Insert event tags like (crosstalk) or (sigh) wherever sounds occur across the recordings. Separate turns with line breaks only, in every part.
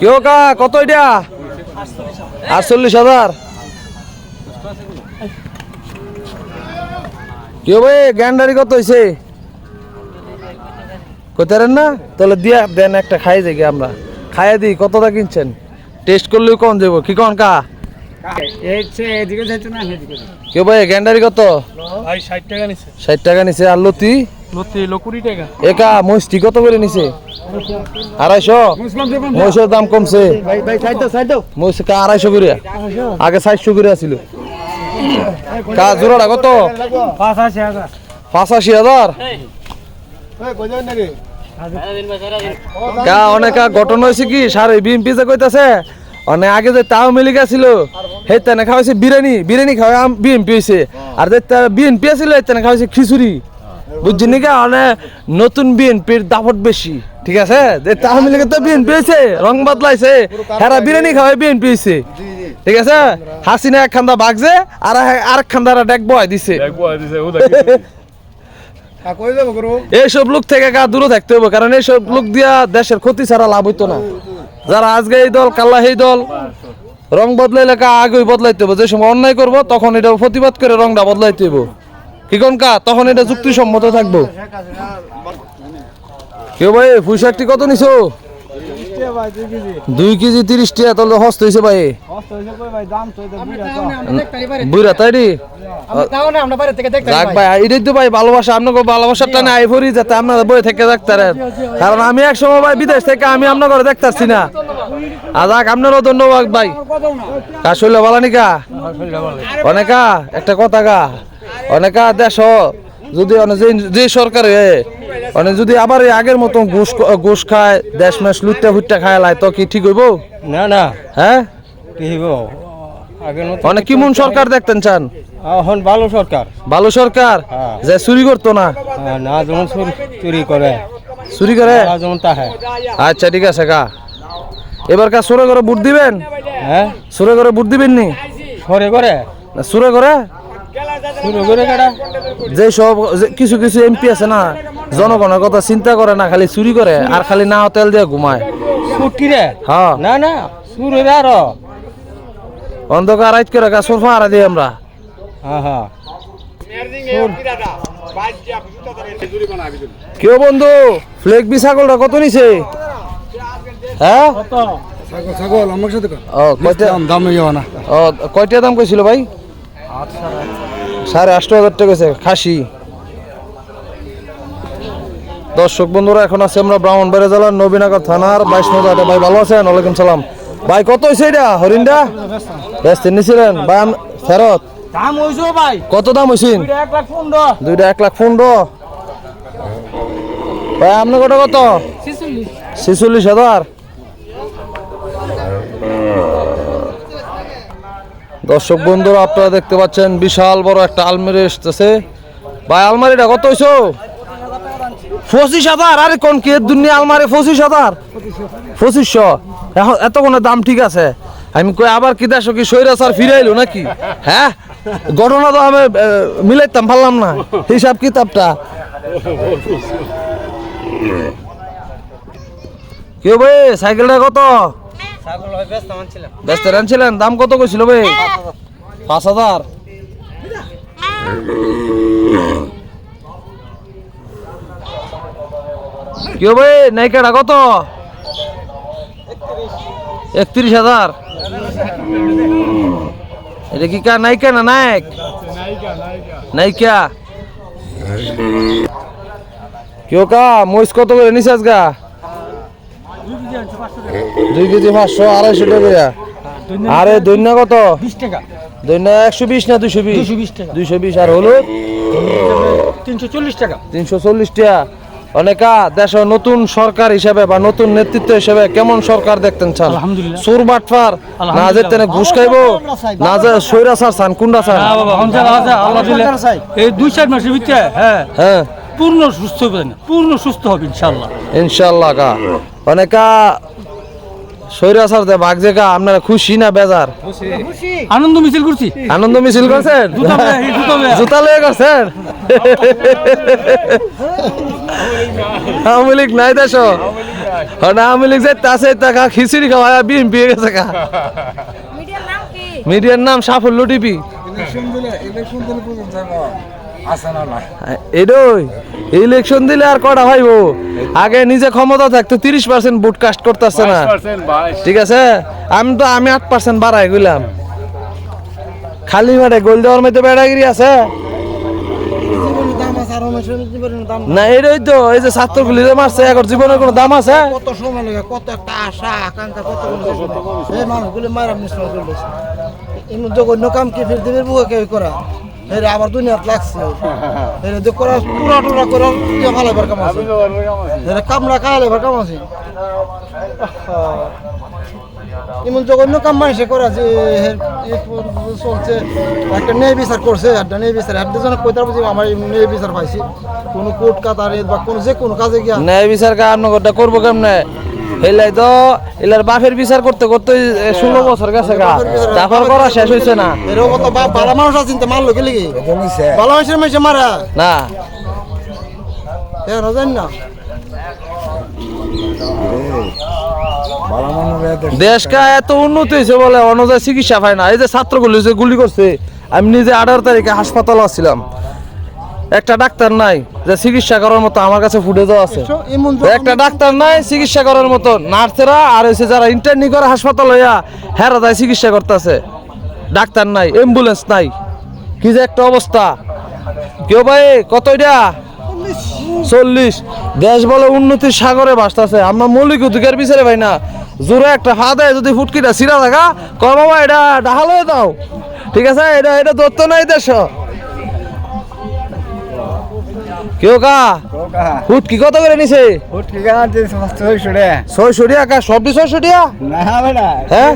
কেউ কা? কত এটা? আটচল্লিশ হাজার। কেউ ভাই গ্যান্ডারি কত হয়েছে কইতারেন না? তাহলে দিয়া দেন একটা খাই যাই আমরা। খাইয়া দিই কতটা কিনছেন? টেস্ট করলেও কম যাব কি কন কা?
না
কেউ ভাই গ্যান্ডারি কত?
ষাট টাকা নিছে।
ষাট টাকা নিছে। আর লতি? অনেক ঘটনা হয়েছে কি? সারে বিএমপি যে কইতাছে অনেক আগে যে তাও মিলিকা ছিল সেই খাওয়াইছে বিরিয়ানি। বিরিয়ানি খাওয়া বিএমপি হয়েছে আর যে বিএনপি আছিল খিচুড়ি। বুঝছি নাকি? অনেক নতুন বিএনপির দাপট বেশি। ঠিক আছে? যে তাও মিলিকা তো বিএনপি হয়েছে রং বদলাইছে হেরা বিরিয়ানি খাওয়াই বিএনপি হয়েছে। ঠিক আছে? হাসিনা এক খান্দা বাগছে আর আরেক খান্দারা ডেক বয় দিছে। (laughs) এইসব লোক থেকে গা দূরে থাকতে হবে কারণ এইসব লোক দিয়া দেশের ক্ষতি ছাড়া লাভ হইতো না। যারা আজকে এই দল কাল্লা এই দল রং বদলাইলে কা আগে বদলাইতে হবে যে সময় অন্যায় করব তখন এটা প্রতিবাদ করে রংটা বদলাইতে হইব। কি কোন কা? তখন এটা যুক্তিসম্মত থাকব। কেউ ভাই, পুঁইশাকটি কত নিছো?
দুই কেজি
তিরিশ তাহলে হস্ত হয়েছে ভাই।
বুড়া
তাই ভালোবাসা। আপনাকে টানে আই যাতে কারণ আমি এক সময় ভাই বিদেশ থেকে আমি আপনার ঘরে দেখতারছি না। আর যাক, আপনারও ধন্যবাদ ভাই। কাজ হইলে বলা নিকা অনেকা, একটা কথা গা অনেকা দেশ যদি যে- সরকার মানে যদি আবার আগের মতন ঘুষ ঘুষ খায় দেশ মেশ লুটটা ফুটটা খায় লাই তো কি ঠিক হইব?
না না।
হ্যাঁ?
কি হইব? মতো
কিমন সরকার দেখতেন চান?
এখন ভালো সরকার।
ভালো সরকার?
হ্যাঁ।
যে চুরি করতো না?
হ্যাঁ, না যেমন চুরি- করে।
চুরি করে?
যেমন তাহে।
আচ্ছা ঠিক আছে কা এবার কা সুরে করে বুট দিবেন?
হ্যাঁ?
সুরে করে বুট দিবেন নি
সরে করে
না সুরে করে যে সব যে কিছু কিছু এমপি আছে না জনগণের কথা চিন্তা করে না খালি চুরি করে আর খালি না তেল দিয়ে ঘুমায়।
রে?
হ্যাঁ।
না না শুরু রে আরও
অন্ধকার রাইত করে কা সোরফা হারা দিই আমরা।
হ্যাঁ হ্যাঁ।
কেউ বন্ধু ফ্লেক বি ছাগলটা কত নিছে? হ্যাঁ?
ছাগল আমার সাথে
ও কয়টা?
দাম
কয়টা দাম কইছিল ভাই? সাড়ে আষ্ট হাজার টাকা গেছে খাসি। দর্শক বন্ধুরা এখন আছে আমরা ব্রাহ্মণবাড়িয়া জেলার নবীনগর থানার বাইশ নদা ভাই ভালো আছেন? ওয়ালাইকুম সালাম। ভাই কত হয়েছে এটা? হরিণটা? ব্যস্ত নিছিলেন? ভাই ফেরত?
দাম হইছো ভাই।
কত দাম হয়েছে
দুইটা এক লাখ পনেরো।
ভাই আপনার কত কত? ছেচল্লিশ হাজার? দর্শক বন্ধুরা, আপনারা দেখতে পাচ্ছেন বিশাল বড় একটা আলমারি এসতেছে ভাই, আলমারিটা কত হইছো? পঁচিশ হাজার? আরে কোন কি দুনিয়া আলমারি, পঁচিশ হাজার? পঁচিশশো। এখন এত কোনো দাম ঠিক আছে। আমি কই, আবার কি দেশ কি সৈরা স্যার ফিরাইলো নাকি? হ্যাঁ? ঘটনা তো আমি মিলাইতাম, পারলাম না। হিসাব কিতাবটা। কেউ ভাই, সাইকেলটা কত?
ব্যস্ত
আনছিলেন দাম কত কইছিল ভাই? পাঁচ হাজার। কেউ ভাই, নাইকাটা কত? একত্রিশ হাজার। এটা কি কা নাইকা না নায়ক? নাইকা কেউ কা মহিষ কত করে নিছে আজগা দুই কেজি পাঁচশো আড়াইশো টাকা আরে দৈন্য কত?
বিশ টাকা।
দৈন্য একশো বিশ না দুইশো বিশ?
দুশো বিশ
আর হলুদ?
তিনশো চল্লিশ টাকা।
তিনশো চল্লিশ টাকা। অনেকা দেশ নতুন সরকার হিসেবে বা নতুন নেতৃত্ব হিসেবে কেমন সরকার দেখতেন চান? সুর বাটফার না যে তেনে ঘুষ খাইবো না যে সৈরা সার চান কুন্ডা চান
এই দুই চার মাসের ভিতরে হ্যাঁ।
হ্যাঁ।
পূর্ণ সুস্থ হবে পূর্ণ সুস্থ হবে ইনশাল্লাহ
ইনশাল্লাহ কা অনেকা সৈরা সার দে ভাগ জায়গা আপনারা খুশি না বেজার?
আনন্দ মিছিল করছি।
আনন্দ মিছিল করছেন?
জুতা লয়ে,
করছেন? আওয়ামী লীগ নাই দেশ। হ্যাঁ আওয়ামী লীগ যাইতে আছে টাকা খিচুড়ি খাওয়া বিএনপি গেছে কা
মিডিয়ার নাম কি
মিডিয়ার নাম সাফল্য টিপি
ইলেকশন দিলে ইলেকশন দিলে
আর কটা ভাইব? আগে নিজে ক্ষমতা থাকতো তিরিশ পার্সেন্ট ভোট কাস্ট করতেছে না। ঠিক আছে? আমি তো আমি আট পার্সেন্ট বাড়াই গেলাম খালি মাঠে গোল দেওয়ার মধ্যে বেড়াগিরি আছে। না এটাই তো এই যে ছাত্রগুলি যে মারছে এখন জীবনের কোনো দাম আছে?
কত সময় লাগে কত একটা আশা আকাঙ্ক্ষা কত এই মানুষগুলো মারা মিশ্র করবে এমন জঘন্য কাম কি ফির দেবের বুকে কেউ করা? এর আবার দুনিয়াত লাগছে। এর যে করা পুরা টুরা করে দিয়ে ফালাইবার কাম আছে। এর কামড়া খাইলেবার কাম আছে। এমন জঘন্য কাম মানুষে করা যে চলছে, একটা ন্যায় বিচার করছে, একটা ন্যায় বিচার একটা জন কইতার বুঝি আমার ন্যায় বিচার পাইছি। কোনো কোর্ট কাতারে বা কোনো যে কোনো কাজে গিয়া
ন্যায় বিচার কাম নগরটা করব কেমনে? এলাই তো এলার বাপের বিচার করতে করতে ষোলো বছর গেছে গা। তারপর করা শেষ হয়েছে না।
এরকম ভালো মানুষ আছে চিন্তা মারলো গেলে কি? ভালো মানুষের মানুষে মারা।
না।
না।
দেশকা এত উন্নতি হয়েছে বলে অনুযায়ী চিকিৎসা পায় না। এই যে ছাত্রগুলি যে গুলি করছে আমি নিজে আঠারো তারিখে হাসপাতালে আসছিলাম। একটা ডাক্তার নাই যে চিকিৎসা করার মতো আমার কাছে ফুটেজ আছে। একটা ডাক্তার নাই চিকিৎসা করার মতো নার্সেরা আর হচ্ছে যারা ইন্টারনি করে হাসপাতাল হইয়া হেরা যায় চিকিৎসা করতেছে। ডাক্তার নাই অ্যাম্বুলেন্স নাই। কি যে একটা অবস্থা। কেউ ভাই কত এটা? চল্লিশ। দেশ বলে উন্নতির সাগরে ভাসতেছে। আমরা মৌলিক অধিকার বিচারে ভাই না। জোরে একটা দেয় যদি ফুটকিটা সিরা থাকা বাবা এটা ডাহাল দাও ঠিক আছে? এটা এটা দত্ত নাই দেশ। কেউ কা? কত করে নিছে? ছয়শো টাকা? সবটি ছয়শো টাকা? হ্যাঁ?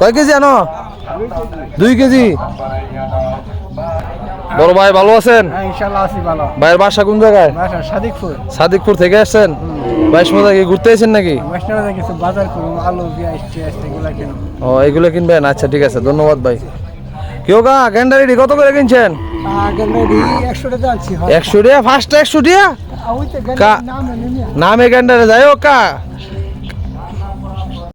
কয় কেজি আনো? দুই কেজি? বড় ভাই ভালো আছেন? ভাইয়ের বাসা কোন জায়গায়?
সাদিকপুর।
থেকে আসছেন? বাইশ মজা কি ঘুরতে আসেন নাকি? ও এগুলো কিনবেন? আচ্ছা ঠিক আছে ধন্যবাদ ভাই। কেউ গা গ্যান্ডারি কত করে কিনছেন?
একশো টাকা
ফার্স্ট একশো টাকা নামে গেন্ডারে যাই ও কা